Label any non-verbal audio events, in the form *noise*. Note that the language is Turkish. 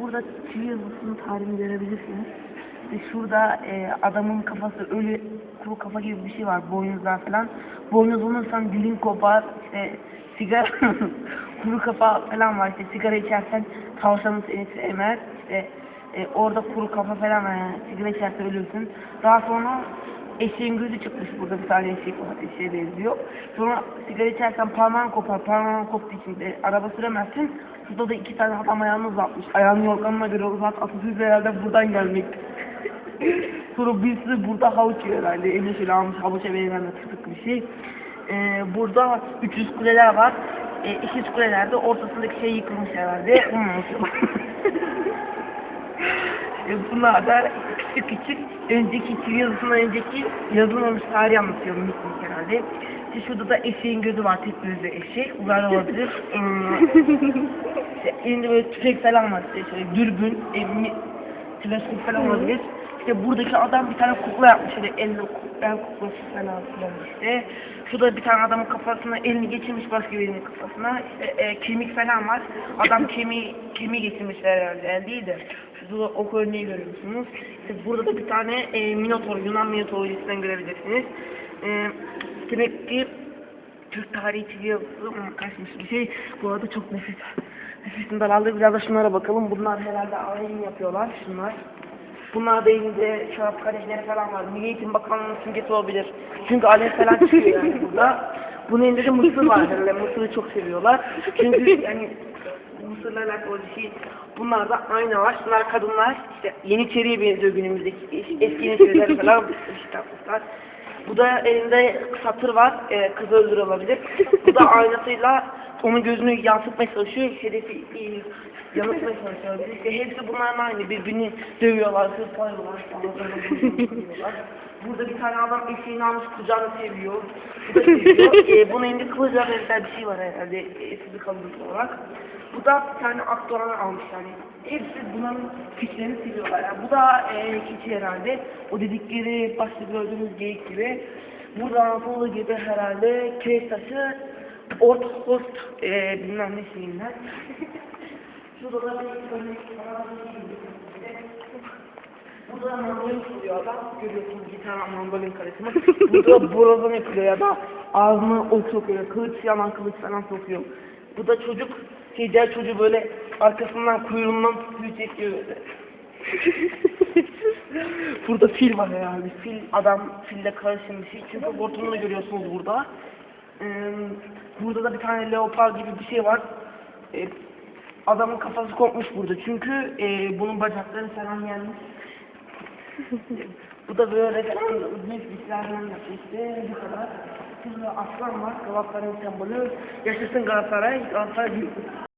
Burada çivi yazısının tarihini görebilirsiniz. Şurada e, adamın kafası ölü kuru kafa gibi bir şey var boynuzlar falan. Boynuz olursan dilin kopar işte sigara *laughs* kuru kafa falan var işte sigara içersen tavşanın seni sevmez işte e, orada kuru kafa falan var yani sigara içersen ölürsün. Daha sonra eşeğin gözü çıkmış burada bir tane eşek var eşeğe benziyor. Sonra sigara içersen parmağın kopar parmağın koptuğu için de araba süremezsin. Şurada da iki tane adam ayağını uzatmış. Ayağını yorganına göre uzat. Atasözü herhalde buradan gelmek. *laughs* Sonra birisi burada havuç yiyor herhalde. Eline şöyle almış havuça benzeyen tıkık bir şey. Ee, burada 300 kuleler var. Ee, 200 kulelerde ortasındaki şey yıkılmış herhalde. Onu unutuyorum. E, Bunlar da küçük küçük önceki çivi yazısından önceki yazılmamış tarihi anlatıyor minik minik herhalde. İşte şurada da eşeğin gözü var, tek gözlü eşek. Uzaylı olabilir. Ee, *laughs* işte elinde böyle tüfek falan var işte şöyle dürbün, e, mi- teleskop falan olabilir. İşte buradaki adam bir tane kukla yapmış öyle elle el kuklası falan filan işte. Şurada bir tane adamın kafasına elini geçirmiş başka birinin kafasına. İşte e, kemik falan var. Adam kemiği, kemiği geçirmiş herhalde el değil de. Şurada ok örneği görüyorsunuz. İşte burada da bir tane e, minotor, Yunan mitolojisinden görebilirsiniz. E, demek ki Türk tarihi hmm, kaçmış bir şey. Bu arada çok nefis. Nefesim daraldı. Biraz da şunlara bakalım. Bunlar herhalde ayin yapıyorlar. Şunlar. Bunlar da elinde şarap kadeşleri falan var. Milli Eğitim Bakanlığı'nın simgesi olabilir. Çünkü alev falan çıkıyor yani burada. Bunun elinde de mısır var herhalde. Mısırı çok seviyorlar. Çünkü yani Mısır'la alakalı bir şey. Bunlar da aynı var. Bunlar kadınlar. İşte Yeniçeri'ye benziyor günümüzdeki. Eski Yeniçeriler *laughs* falan. İşte yapmışlar. Bu da elinde satır var. E, kız öldür olabilir. Bu da aynasıyla onun gözünü yansıtmaya çalışıyor. Hedefi e, yanıltmaya çalışıyor. İşte hepsi bunların aynı. Birbirini dövüyorlar, hırpalıyorlar. dövüyorlar. Burada bir tane adam eşeğini almış kucağını seviyor. Bu da seviyor. *laughs* e, bunun elinde kılıca benzer bir şey var herhalde. E, sizi kalıntısı olarak. Bu da bir tane aktoran almış yani. Hepsi bunların fişlerini seviyorlar. Yani bu da e, keçi herhalde. O dedikleri başta gördüğünüz geyik gibi. Burada Anadolu gibi herhalde kireç taşı, orta host e, bilmem ne şeyinden. *laughs* Şurada da bir örnek araba şey. Burada mandolin kılıyor adam. Görüyorsunuz bir tane mandolin karesini. Burada *laughs* borazan yapıyor ya da ağzına ok sokuyor. Kılıç yalan kılıç falan sokuyor. Bu da çocuk, şey diğer çocuğu böyle arkasından kuyruğundan tutuyor çekiyor böyle. *laughs* burada fil var yani. Fil adam fille karışım bir şey. Çünkü hortumunu görüyorsunuz burada. Ee, burada da bir tane leopar gibi bir şey var. Ee, adamın kafası kopmuş burada. Çünkü e, bunun bacakları falan gelmiş. *laughs* Bu da böyle falan büyük bir silahla yapıyor işte bu kadar. Aslan var, Galatasaray'ın sembolü. Yaşasın Galatasaray, Galatasaray.